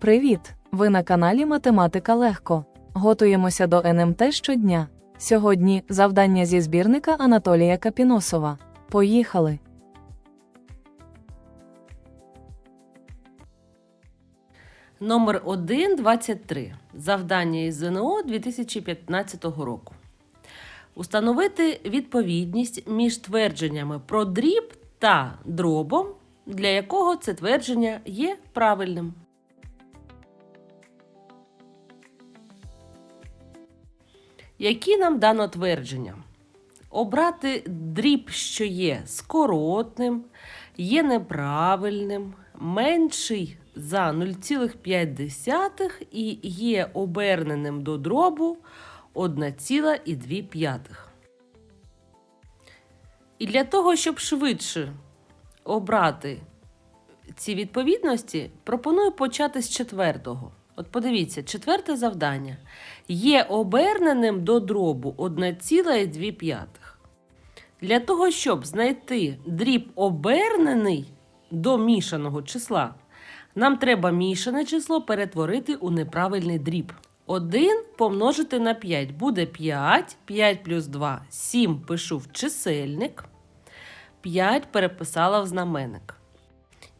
Привіт! Ви на каналі Математика Легко. Готуємося до НМТ щодня. Сьогодні завдання зі збірника Анатолія Капіносова. Поїхали! Номер 1.23. Завдання із ЗНО 2015 року. Установити відповідність між твердженнями про дріб та дробом, для якого це твердження є правильним. Які нам дано твердження? Обрати дріб, що є скоротним, є неправильним, менший за 0,5 і є оберненим до дробу 1,2. І для того, щоб швидше обрати ці відповідності, пропоную почати з четвертого. От подивіться, четверте завдання є оберненим до дробу 1,2. Для того, щоб знайти дріб обернений до мішаного числа, нам треба мішане число перетворити у неправильний дріб. 1 помножити на 5 буде 5, 5 плюс 2 7 пишу в чисельник, 5 переписала в знаменник.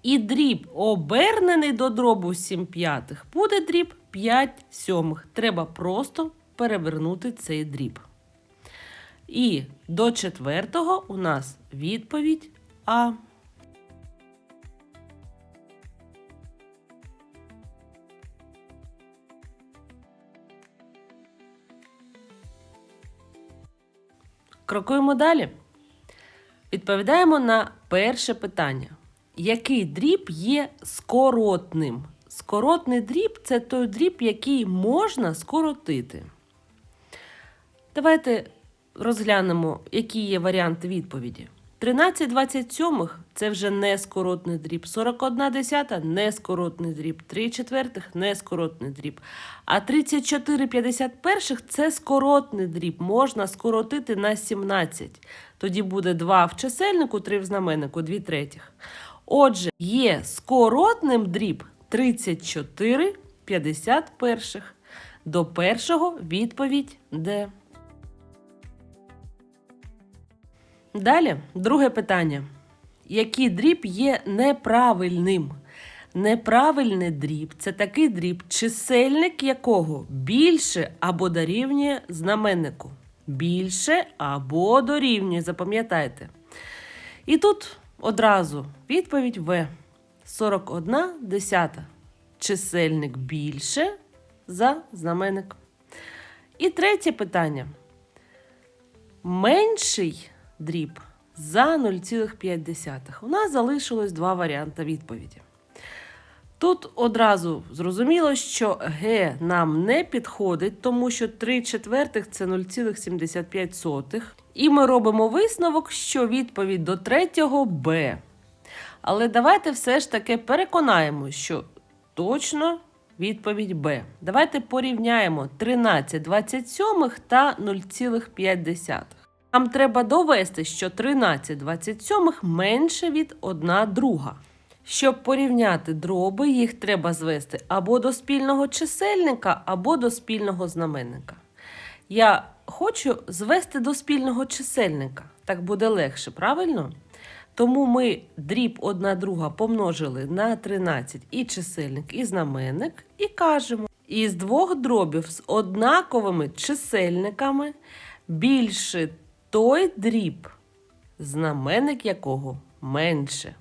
І дріб обернений до дробу 7 п'ятих буде дріб 5 сьомих. Треба просто перевернути цей дріб. І до четвертого у нас відповідь А. Крокуємо далі. Відповідаємо на перше питання. Який дріб є скоротним? Скоротний дріб це той дріб, який можна скоротити. Давайте розглянемо, які є варіанти відповіді. 13 27 це вже не скоротний дріб, 41 десята не скоротний дріб, 3 четвертих не скоротний дріб. А 34 51 це скоротний дріб, можна скоротити на 17. Тоді буде 2 в чисельнику, 3 в знаменнику, 2 третіх. Отже, є скоротним дріб 34 51. До першого відповідь Д. Далі, друге питання. Який дріб є неправильним? Неправильний дріб це такий дріб, чисельник якого більше або дорівнює знаменнику. Більше або дорівнює, запам'ятайте. І тут одразу відповідь В. 41 десята. Чисельник більше за знаменник. І третє питання. Менший дріб за 0,5. У нас залишилось два варіанти відповіді. Тут одразу зрозуміло, що Г нам не підходить, тому що 3 четвертих це 0,75. І ми робимо висновок, що відповідь до третього Б. Але давайте все ж таки переконаємо, що точно відповідь Б. Давайте порівняємо 13 27 та 0,5. Нам треба довести, що 13 27 менше від 1 друга. Щоб порівняти дроби, їх треба звести або до спільного чисельника, або до спільного знаменника. Я хочу звести до спільного чисельника. Так буде легше, правильно? Тому ми дріб одна друга помножили на 13 і чисельник, і знаменник, і кажемо: із двох дробів з однаковими чисельниками більше той дріб, знаменник якого менше.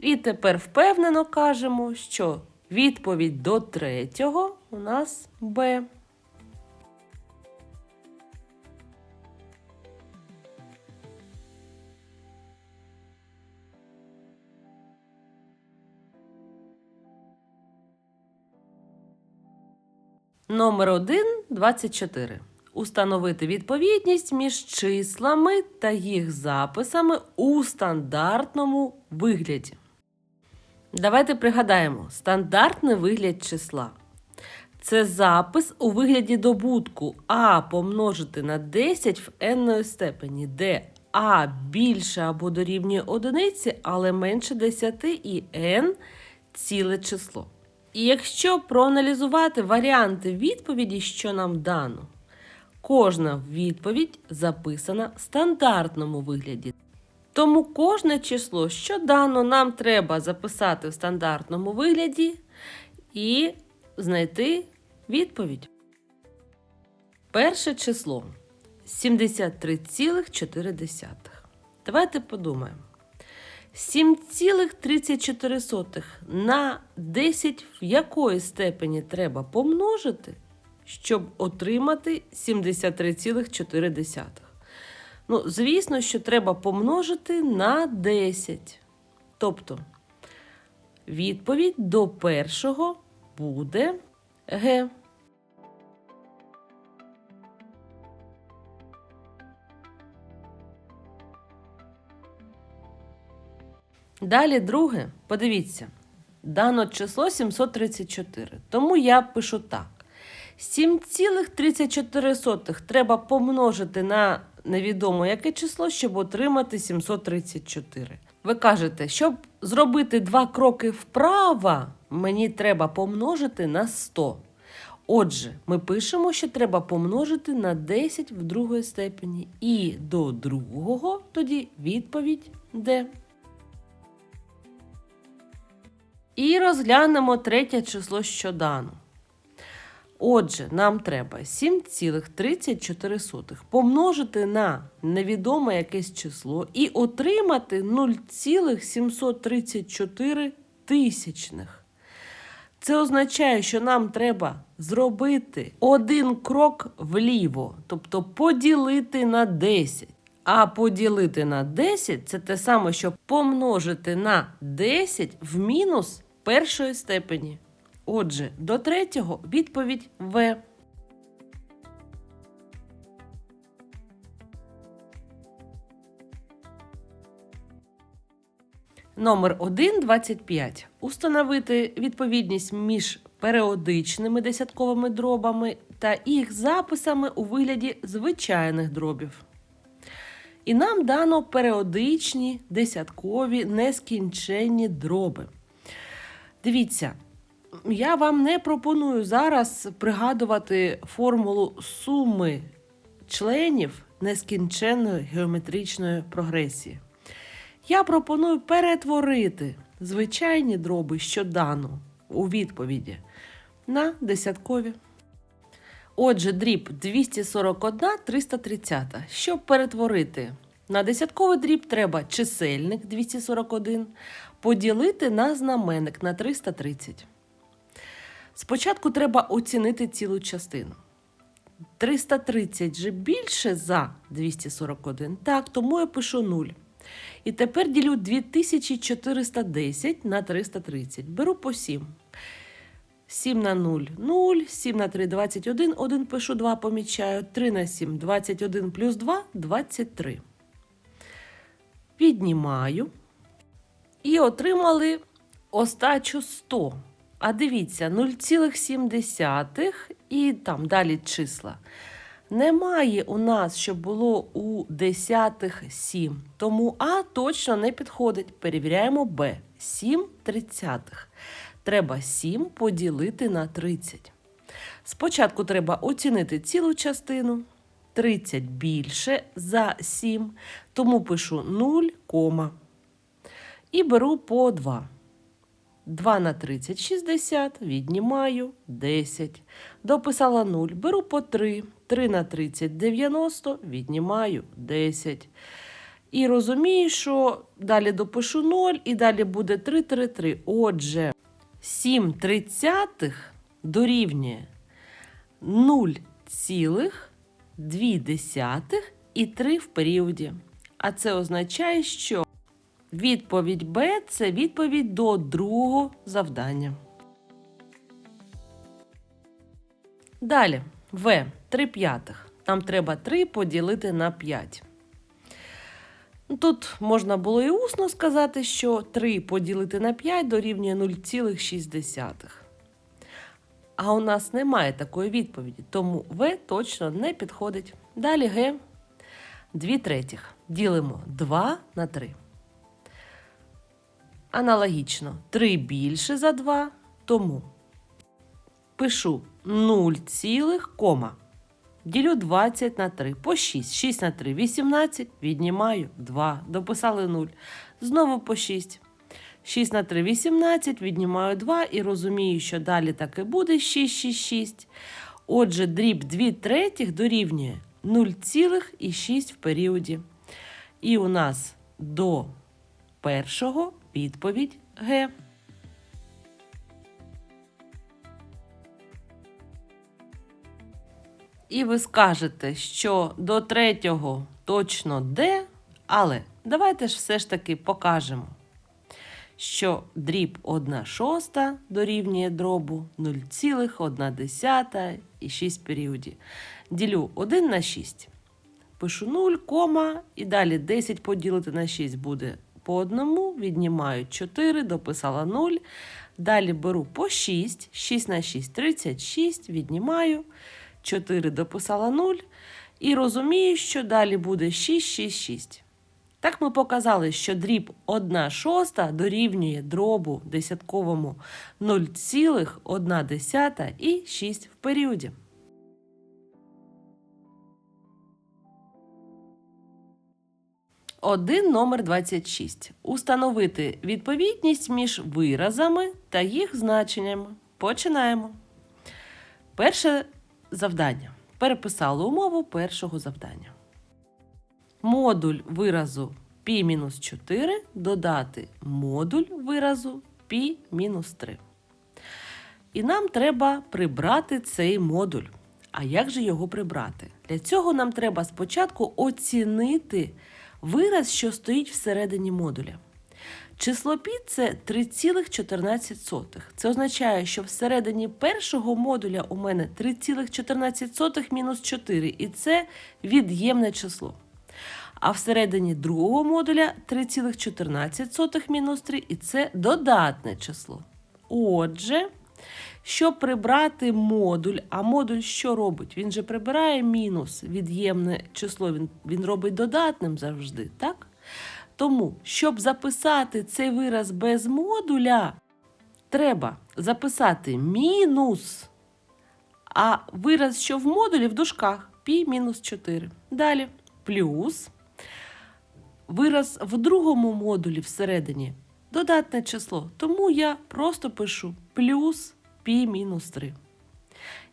І тепер впевнено кажемо, що відповідь до третього у нас Б. Номер 1 24. Установити відповідність між числами та їх записами у стандартному вигляді. Давайте пригадаємо стандартний вигляд числа. Це запис у вигляді добутку А помножити на 10 в n степені, де А більше або дорівнює одиниці, але менше 10 і n ціле число. І якщо проаналізувати варіанти відповіді, що нам дано, кожна відповідь записана в стандартному вигляді. Тому кожне число, що дано, нам треба записати в стандартному вигляді і знайти відповідь. Перше число 73,4. Давайте подумаємо. 7,34 на 10 в якої степені треба помножити, щоб отримати 73,4. Ну, звісно, що треба помножити на 10. Тобто відповідь до першого буде Г. Далі друге, подивіться, дано число 734. Тому я пишу так. 7,34 треба помножити на невідомо яке число, щоб отримати 734. Ви кажете, щоб зробити два кроки вправо, мені треба помножити на 100. Отже, ми пишемо, що треба помножити на 10 в другої степені. І до другого тоді відповідь Д. І розглянемо третє число, що дано. Отже, нам треба 7,34 помножити на невідоме якесь число і отримати 0,734 тисячних. Це означає, що нам треба зробити один крок вліво, тобто поділити на 10. А поділити на 10 це те саме, що помножити на 10 в мінус першої степені. Отже, до третього відповідь В. Номер 1.25. Установити відповідність між періодичними десятковими дробами та їх записами у вигляді звичайних дробів. І нам дано періодичні десяткові нескінченні дроби. Дивіться, я вам не пропоную зараз пригадувати формулу суми членів нескінченної геометричної прогресії. Я пропоную перетворити звичайні дроби, що дано у відповіді, на десяткові. Отже, дріб 241 330. Щоб перетворити на десятковий дріб, треба чисельник 241 поділити на знаменник на 330. Спочатку треба оцінити цілу частину. 330 же більше за 241. Так, тому я пишу 0. І тепер ділю 2410 на 330. Беру по 7. 7 на 0 0, 7 на 3 21, 1 пишу 2, помічаю, 3 на 7 21 плюс 2 23. Піднімаю. І отримали остачу 100. А дивіться, 0,7 і там далі числа. Немає у нас, щоб було у десятих 7. Тому А точно не підходить. Перевіряємо Б. 7 тридцятих. Треба 7 поділити на 30. Спочатку треба оцінити цілу частину. 30 більше за 7, тому пишу 0, кома. І беру по 2. 2 на 30 – 60, віднімаю 10. Дописала 0, беру по 3. 3 на 30 – 90, віднімаю 10. І розумію, що далі допишу 0, і далі буде 3, 3, 3. Отже, 7 тридцятих дорівнює 0,2 і 3 в періоді. А це означає, що відповідь Б це відповідь до другого завдання. Далі В 3 п'ятих. Нам треба 3 поділити на 5. Ну, Тут можна було і усно сказати, що 3 поділити на 5 дорівнює 0,6. А у нас немає такої відповіді, тому В точно не підходить. Далі Г 2 третіх. Ділимо 2 на 3. Аналогічно 3 більше за 2, тому пишу 0, кома. Ділю 20 на 3 по 6. 6 на 3 18. Віднімаю 2. Дописали 0. Знову по 6. 6 на 3 18. Віднімаю 2 і розумію, що далі так і буде 6, 6, 6. Отже, дріб 2 третіх дорівнює 0,6 в періоді. І у нас до першого відповідь Г. І ви скажете, що до третього точно Д, але давайте ж все ж таки покажемо, що дріб 1 шоста дорівнює дробу 0,1 і 6 періодів. Ділю 1 на 6. Пишу 0, кома, і далі 10 поділити на 6 буде по одному, віднімаю 4, дописала 0. Далі беру по 6, 6 на 6 36, віднімаю. 4 дописала 0. І розумію, що далі буде 6, 6, 6. Так ми показали, що дріб 1 шоста дорівнює дробу десятковому 0,1 і 6 в періоді. Один номер 26. Установити відповідність між виразами та їх значеннями. Починаємо. Перше завдання. Переписали умову першого завдання. Модуль виразу π-4 додати модуль виразу π-3. І нам треба прибрати цей модуль. А як же його прибрати? Для цього нам треба спочатку оцінити вираз, що стоїть всередині модуля. Число π – це 3,14. Це означає, що всередині першого модуля у мене 3,14 мінус 4, і це від'ємне число. А всередині другого модуля 3,14 мінус 3, і це додатне число. Отже, щоб прибрати модуль, а модуль що робить? Він же прибирає мінус від'ємне число, він, він робить додатним завжди, так? Тому, щоб записати цей вираз без модуля, треба записати мінус, а вираз, що в модулі в дужках пі мінус 4. Далі плюс. Вираз в другому модулі всередині додатне число. Тому я просто пишу плюс пі мінус 3.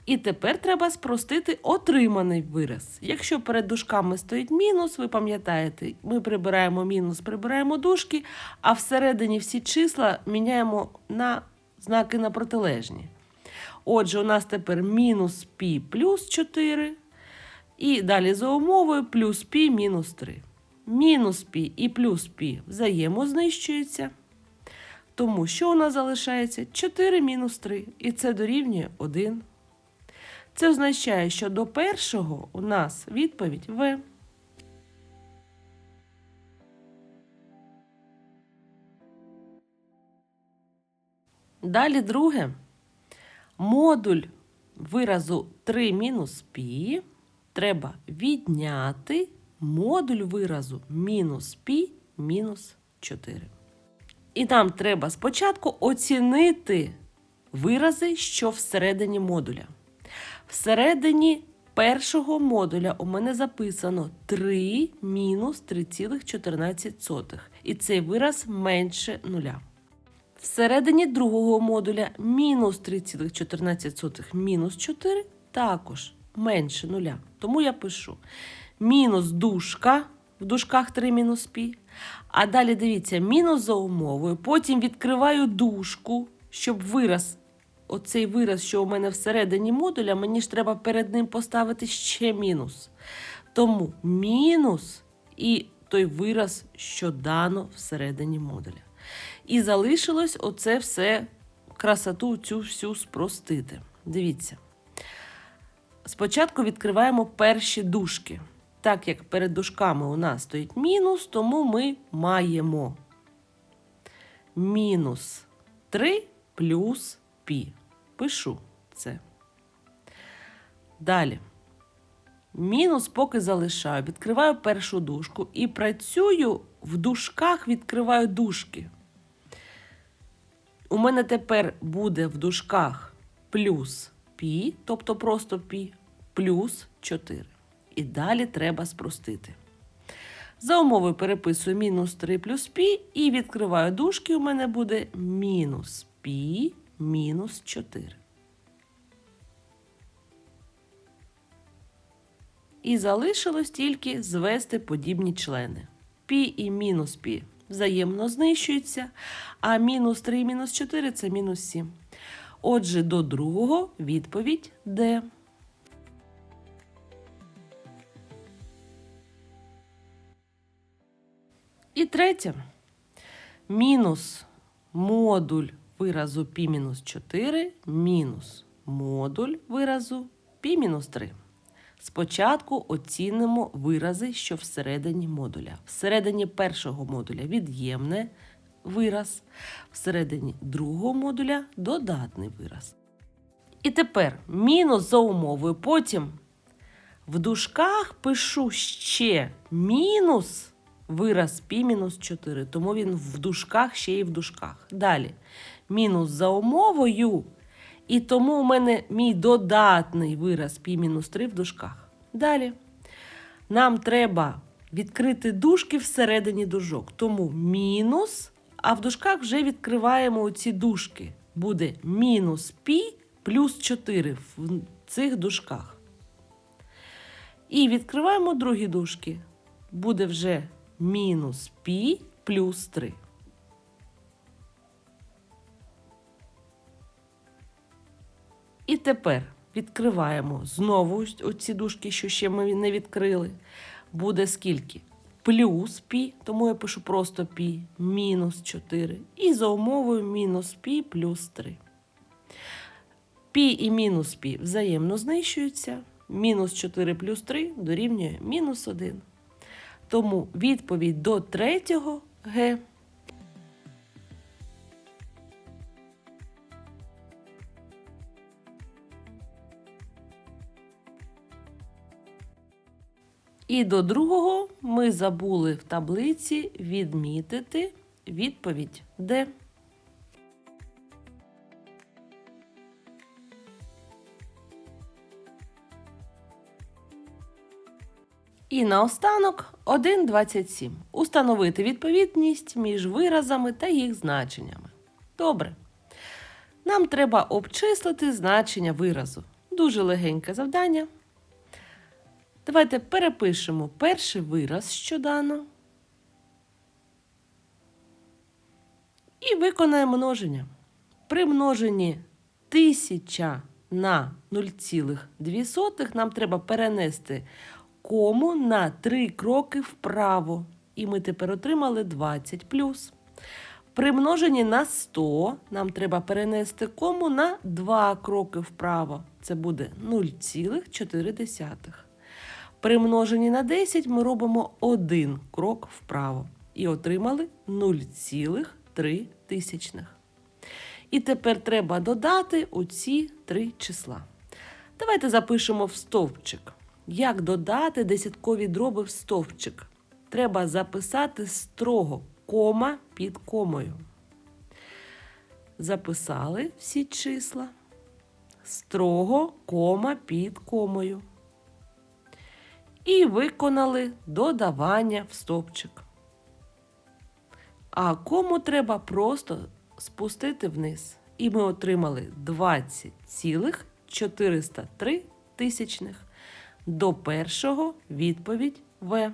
І тепер треба спростити отриманий вираз. Якщо перед дужками стоїть мінус, ви пам'ятаєте, ми прибираємо мінус, прибираємо дужки, а всередині всі числа міняємо на знаки на протилежні. Отже, у нас тепер мінус пі плюс 4. І далі за умовою плюс пі мінус 3. Мінус пі і плюс пі взаємознищуються. Тому що у нас залишається 4 мінус 3. І це дорівнює 1. Це означає, що до першого у нас відповідь В. Далі друге. Модуль виразу 3 мінус пі треба відняти модуль виразу мінус пі мінус 4. І нам треба спочатку оцінити вирази, що всередині модуля. Всередині першого модуля у мене записано 3 мінус 3,14. І цей вираз менше нуля. Всередині другого модуля мінус 3,14 мінус 4 також менше нуля. Тому я пишу мінус дужка, в дужках 3 мінус пі. А далі дивіться, мінус за умовою. Потім відкриваю дужку, щоб вираз оцей вираз, що у мене всередині модуля, мені ж треба перед ним поставити ще мінус. Тому мінус і той вираз, що дано всередині модуля. І залишилось оце все красоту цю всю спростити. Дивіться. Спочатку відкриваємо перші дужки. Так як перед дужками у нас стоїть мінус, тому ми маємо мінус 3 плюс пі. Пишу це. Далі. Мінус поки залишаю. Відкриваю першу дужку і працюю в дужках, відкриваю дужки. У мене тепер буде в дужках плюс пі, тобто просто пі, плюс 4. І далі треба спростити. За умовою переписую мінус 3 плюс пі і відкриваю дужки, у мене буде мінус пі мінус 4. І залишилось тільки звести подібні члени. Пі і мінус пі взаємно знищуються, а мінус 3 і мінус 4 це мінус 7. Отже, до другого відповідь Д. І третє. Мінус модуль виразу π мінус 4 мінус модуль виразу π мінус 3. Спочатку оцінимо вирази, що всередині модуля. Всередині першого модуля від'ємне вираз, всередині другого модуля додатний вираз. І тепер мінус за умовою. Потім в дужках пишу ще мінус вираз π мінус 4, тому він в дужках ще й в дужках. Далі мінус за умовою. І тому у мене мій додатний вираз π-3 в дужках. Далі. Нам треба відкрити дужки всередині дужок. Тому мінус, а в дужках вже відкриваємо оці дужки. Буде мінус пі плюс 4 в цих дужках. І відкриваємо другі дужки. Буде вже мінус пі плюс 3. І тепер відкриваємо знову оці дужки, що ще ми не відкрили. Буде скільки? Плюс пі, тому я пишу просто пі, мінус 4. І за умовою мінус пі плюс 3. Пі і мінус пі взаємно знищуються. Мінус 4 плюс 3 дорівнює мінус 1. Тому відповідь до третього Г. І до другого ми забули в таблиці відмітити відповідь Д. І наостанок 1,27. Установити відповідність між виразами та їх значеннями. Добре. Нам треба обчислити значення виразу. Дуже легеньке завдання. Давайте перепишемо перший вираз, що дано. І виконаємо множення. При множенні 1000 на 0,2 нам треба перенести кому на 3 кроки вправо. І ми тепер отримали 20 плюс. При множенні на 100 нам треба перенести кому на 2 кроки вправо. Це буде 0,4. При множенні на 10 ми робимо 1 крок вправо і отримали 0,3 тисячних. І тепер треба додати оці три числа. Давайте запишемо в стовпчик. Як додати десяткові дроби в стовпчик? Треба записати строго кома під комою. Записали всі числа. Строго кома під комою. І виконали додавання в стовпчик. А кому треба просто спустити вниз. І ми отримали 20,403 тисячних. До першого відповідь В.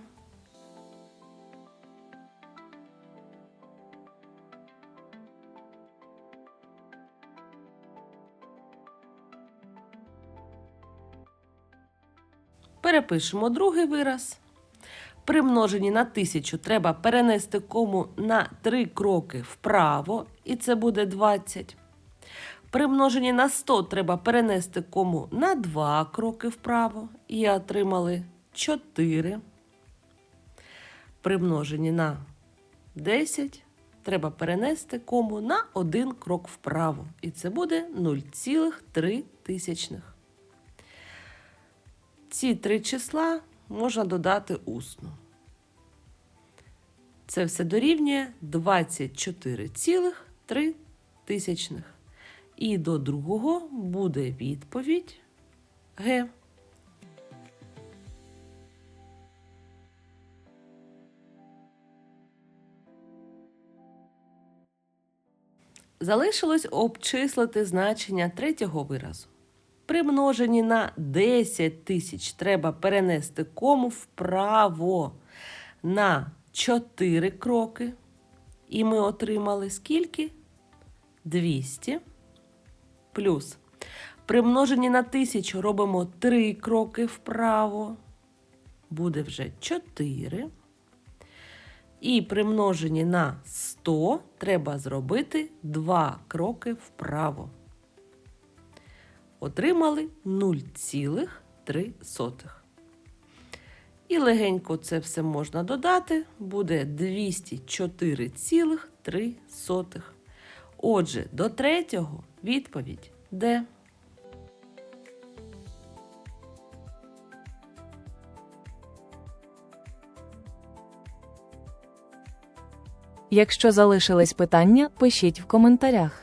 Перепишемо другий вираз. При множенні на 1000 треба перенести кому на 3 кроки вправо, і це буде 20. При множенні на 100 треба перенести кому на 2 кроки вправо, і отримали 4. При множенні на 10 треба перенести кому на 1 крок вправо, і це буде 0,3 тисячних. Ці три числа можна додати усно. Це все дорівнює 24,3 тисячних. І до другого буде відповідь Г. Залишилось обчислити значення третього виразу. При множенні на 10 тисяч треба перенести кому вправо на 4 кроки. І ми отримали скільки? 200. Плюс. При множенні на 1000 робимо 3 кроки вправо. Буде вже 4. І при множенні на 100 треба зробити 2 кроки вправо. Отримали 0,3. І легенько це все можна додати. Буде 204,3. Отже, до третього відповідь Д. Якщо залишились питання, пишіть в коментарях.